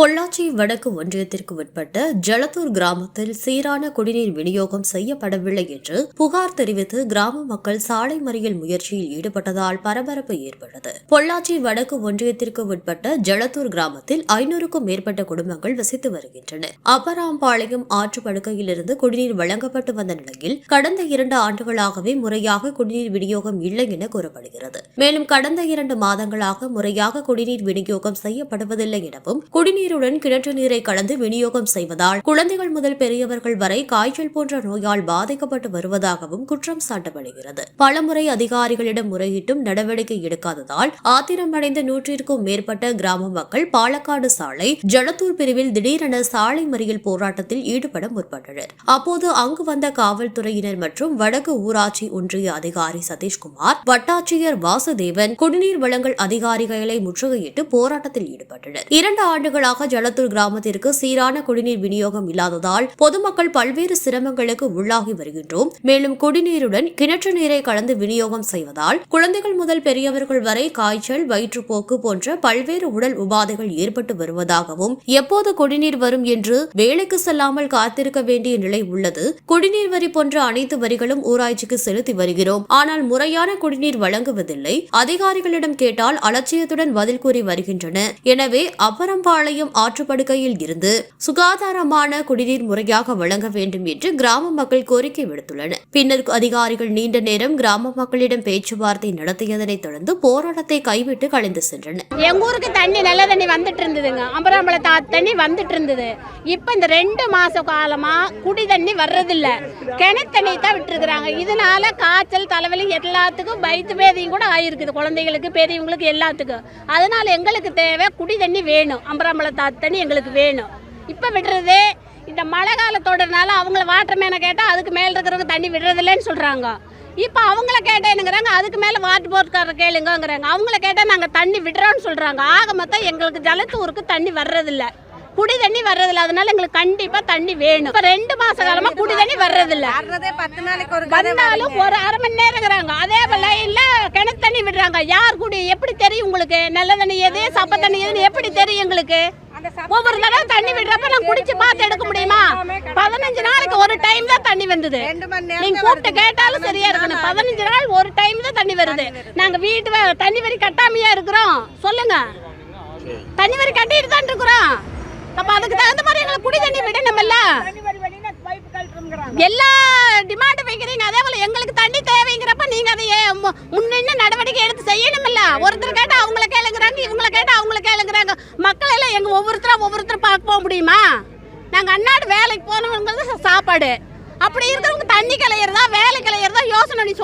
பொள்ளாச்சி வடக்கு ஒன்றியத்திற்கு உட்பட்ட ஜலத்தூர் கிராமத்தில் சீரான குடிநீர் விநியோகம் செய்யப்படவில்லை என்று புகார் தெரிவித்து கிராம மக்கள் சாலை மறியல் முயற்சியில் ஈடுபட்டதால் பரபரப்பு ஏற்பட்டது. பொள்ளாச்சி வடக்கு ஒன்றியத்திற்கு உட்பட்ட ஜலத்தூர் கிராமத்தில் ஐநூறுக்கும் மேற்பட்ட குடும்பங்கள் வசித்து வருகின்றன. அப்பராம்பாளையம் ஆற்று படுக்கையிலிருந்து குடிநீர் வழங்கப்பட்டு வந்த நிலையில் கடந்த இரண்டு ஆண்டுகளாகவே முறையாக குடிநீர் விநியோகம் இல்லை என கூறப்படுகிறது. மேலும் கடந்த இரண்டு மாதங்களாக முறையாக குடிநீர் விநியோகம் செய்யப்படுவதில்லை எனவும் குடிநீருடன் கிணற்று நீரை கலந்து விநியோகம் செய்வதால் குழந்தைகள் முதல் பெரியவர்கள் வரை காய்ச்சல் போன்ற நோயால் பாதிக்கப்பட்டு வருவதாகவும் குற்றம் சாட்டப்படுகிறது. பலமுறை அதிகாரிகளிடம் முறையிட்டும் நடவடிக்கை எடுக்காததால் ஆத்திரமடைந்த நூற்றிற்கும் மேற்பட்ட கிராம மக்கள் பாலக்காடு சாலை ஜலத்தூர் பிரிவில் திடீரென சாலை மறியல் போராட்டத்தில் ஈடுபட முற்பட்டனர். அப்போது அங்கு வந்த காவல்துறையினர் மற்றும் வடக்கு ஊராட்சி ஒன்றிய அதிகாரி சதீஷ்குமார் வட்டாட்சியர் வாசுதேவன் குடிநீர் வழங்கல் அதிகாரிகளை முற்றுகையிட்டு போராட்டத்தில் ஈடுபட்டனர். இரண்டு ஆண்டுகளாக ஜலத்தூர் கிராமத்திற்கு சீரான குடிநீர் விநியோகம் இல்லாததால் பொதுமக்கள் பல்வேறு சிரமங்களுக்கு உள்ளாகி வருகின்றோம். மேலும் குடிநீருடன் கிணற்று நீரை கலந்து விநியோகம் செய்வதால் குழந்தைகள் முதல் பெரியவர்கள் வரை காய்ச்சல் வயிற்றுப்போக்கு போன்ற பல்வேறு உடல் உபாதைகள் ஏற்பட்டு வருவதாகவும் எப்போது குடிநீர் வரும் என்று வேலைக்கு செல்லாமல் காத்திருக்க வேண்டிய நிலை உள்ளது. குடிநீர் வரி போன்ற அனைத்து வரிகளும் ஊராட்சிக்கு செலுத்தி வருகிறோம். ஆனால் முறையான குடிநீர் வழங்குவதில்லை. அதிகாரிகளிடம் கேட்டால் அலட்சியத்துடன் பதில் கூறி வருகின்றன. எனவே அப்பரம்பாளையம் ஆற்றுப்படுக்கையில் இருந்து சுகாதாரமான குடிநீர் முறையாக வழங்க வேண்டும் என்று கிராம மக்கள் கோரிக்கை விடுத்துள்ளனர். பின்னர் அதிகாரிகள் நீண்ட நேரம் கிராம மக்களிடம் பேச்சுவார்த்தை நடத்தியதனை தொடர்ந்து போராட்டத்தை கைவிட்டு கலைந்து சென்றனர். எங்க ஊருக்கு தண்ணி நல்ல தண்ணி வந்துட்டு இருந்ததுங்க. அம்பராம்பழ தண்ணி வந்துட்டு இருந்தது. இப்ப இந்த ரெண்டு மாச காலமா குடி தண்ணி வர்றதில்ல. கிணத்து தண்ணி தான் விட்டுருக்குறாங்க. இதனால காய்ச்சல் தலைவலி எல்லாத்துக்கும் வயிற்று பேதையும் கூட ஆயிருக்குது. குழந்தைகளுக்கு பெரியவங்களுக்கு எல்லாத்துக்கும். அதனால எங்களுக்கு தேவை குடி தண்ணி வேணும். அம்பராம்பழ தா தண்ணி எங்களுக்கு வேணும். இப்போ விடுறது இந்த மழை காலத்தோடனால அவங்கள வாட்டர் மேனை கேட்டால் அதுக்கு மேலே இருக்கிறவங்க தண்ணி விடுறதில்லைன்னு சொல்கிறாங்க இப்போ அவங்கள கேட்டால் என்னங்கிறாங்க அதுக்கு மேலே வாட்டர் போர்ட்காரர் கேளுங்கங்கிறாங்க. அவங்கள கேட்டால் நாங்கள் தண்ணி விடுறோம்னு சொல்கிறாங்க ஆக மொத்தம் எங்களுக்கு ஜலத்தூருக்கு தண்ணி வர்றதில்ல. குடி தண்ணி வர்றதில்ல. அதனால எங்களுக்கு கண்டிப்பாக தண்ணி வேணும். இப்போ ரெண்டு மாச காலமாக குடி தண்ணி வர்றதில்ல. வந்தாலும் ஒரு அரை மணி நேரங்கிறாங்க. அதே போல இல்ல தண்ணி விடுறாங்க. யார் குடி எப்படி தெரியும் உங்களுக்கு? நல்ல தண்ணி எது சப்ப தண்ணி எதுன்னு எப்படி தெரியும் எங்களுக்கு? ஒவ்வொரு தடவை தண்ணி விடுறப்ப நான் குடிச்சு பார்த்து எடுக்க முடியுமா? பதினஞ்சு நாளைக்கு ஒரு டைம் தான் தண்ணி வந்தது. நீங்க கூப்பிட்டு கேட்டாலும் சரியா இருக்கணும். பதினஞ்சு நாள் ஒரு டைம் தான் தண்ணி வருது. நாங்க வீட்டு தண்ணி வரி கட்டாமையா இருக்கிறோம். சொல்லுங்க. தண்ணி வரி கட்டிட்டு தான் இருக்கிறோம். அப்ப அதுக்கு தகுந்த மாதிரி எங்களுக்கு குடி தண்ணி விடணும்ல எல்லா டிமாண்ட் வைக்கிறீங்க. அதே போல எங்களுக்கு தண்ணி தேவைங்கிறப்ப நீங்க அதை ஏன் முன்னின்னு நடவடிக்கை எடுத்து செய்யணுமில்ல? ஒருத்தர் கேட்டால் அவங்கள கேளுங்கிறாங்க இவங்கள கேட்டால் அவங்கள கேளுங்கிறாங்க. மக்கள் எல்லாம் எங்கள் ஒவ்வொருத்தரும் ஒவ்வொருத்தரும் பார்க்க போக முடியுமா? நாங்கள் அன்னாடு வேலைக்கு போனவங்கிறது சாப்பாடு. அப்படி இருக்கிறவங்க தண்ணி கலையிறதா வேலை கலையிறதா யோசனை நீ